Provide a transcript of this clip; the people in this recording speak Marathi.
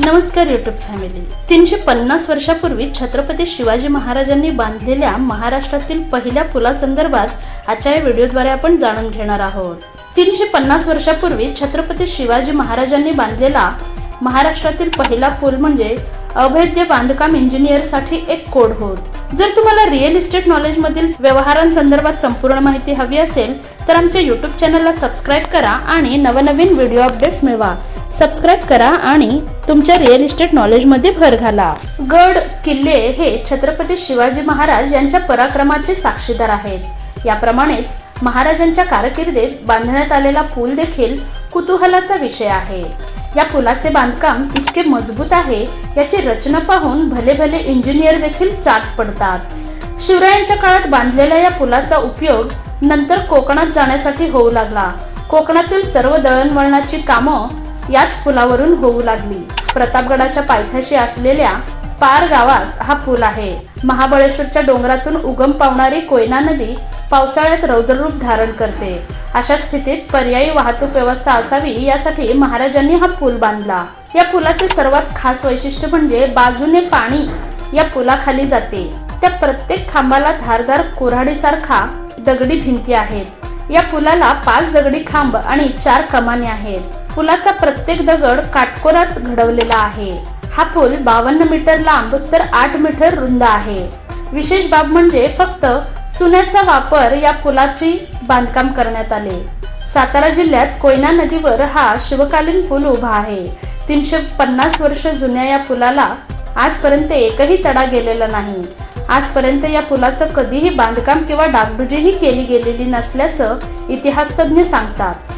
नमस्कार युट्यूब फॅमिली तीनशे पन्नास वर्षापूर्वी छत्रपती शिवाजी महाराजांनी बांधलेल्या महाराष्ट्रातील पहिल्या पुलासंदर्भात आजच्या या व्हिडिओद्वारे आपण जाणून घेणार आहोत. तीनशे पन्नास वर्षापूर्वी छत्रपती शिवाजी महाराजांनी बांधलेला महाराष्ट्रातील पहिला पूल म्हणजे अभेद्य बांधकाम इंजिनियरसाठी एक कोड होत. जर तुम्हाला रिअल इस्टेट नॉलेज मधील व्यवहारांसंदर्भात संपूर्ण माहिती हवी असेल तर आमच्या युट्यूब चॅनलला सबस्क्राईब करा आणि नवनवीन व्हिडिओ अपडेट्स मिळवा. सबस्क्राईब करा आणि तुमच्या रिअल इस्टेट नॉलेजमध्ये भर घाला. गड किल्ले हे छत्रपती शिवाजी महाराज यांच्या पराक्रमाचे साक्षीदार आहेत. याप्रमाणेच महाराजांच्या कारकिर्दीत बांधण्यात आलेला पूल देखील कुतूहलाचा विषय आहे. या पुलाचे बांधकाम इतके मजबूत आहे याची रचना पाहून भले भले इंजिनियर देखील चाट पडतात. शिवरायांच्या काळात बांधलेल्या या पुलाचा उपयोग नंतर कोकणात जाण्यासाठी होऊ लागला. कोकणातील सर्व दळणवळणाची कामं याच पुलावरून होऊ लागली. प्रतापगडाच्या पायथ्याशी असलेल्या पार गावात हा पूल आहे. महाबळेश्वरच्या डोंगरातून उगम पावणारी कोयना नदी पावसाळ्यात रौद्ररूप धारण करते. अशा स्थितीत पर्यायी वाहतूक व्यवस्था असावी यासाठी महाराजांनी हा पूल बांधला. या पुलाचे सर्वात खास वैशिष्ट्य म्हणजे बाजूने पाणी या पुलाखाली जाते. त्या प्रत्येक खांबाला धारदार कुऱ्हाडीसारखा दगडी भिंती आहेत. या पुलाला पाच दगडी खांब आणि चार कमानी आहेत. पुलाचा प्रत्येक दगड काटकोरात घडवलेला आहे. हा पूल बावन्न मीटर लांब तर आठ मीटर रुंद आहे. विशेष बाब म्हणजे फक्त चुन्याचा वापर या पुलाची बांधकाम करण्यात आले. सातारा जिल्ह्यात कोयना नदीवर हा शिवकालीन पूल उभा आहे. तीनशे पन्नास वर्ष जुन्या या पुलाला आजपर्यंत एकही तडा गेलेला नाही. आजपर्यंत या पुलाचं कधीही बांधकाम किंवा डागडुजीही केली गेलेली नसल्याचं इतिहासतज्ञ सांगतात.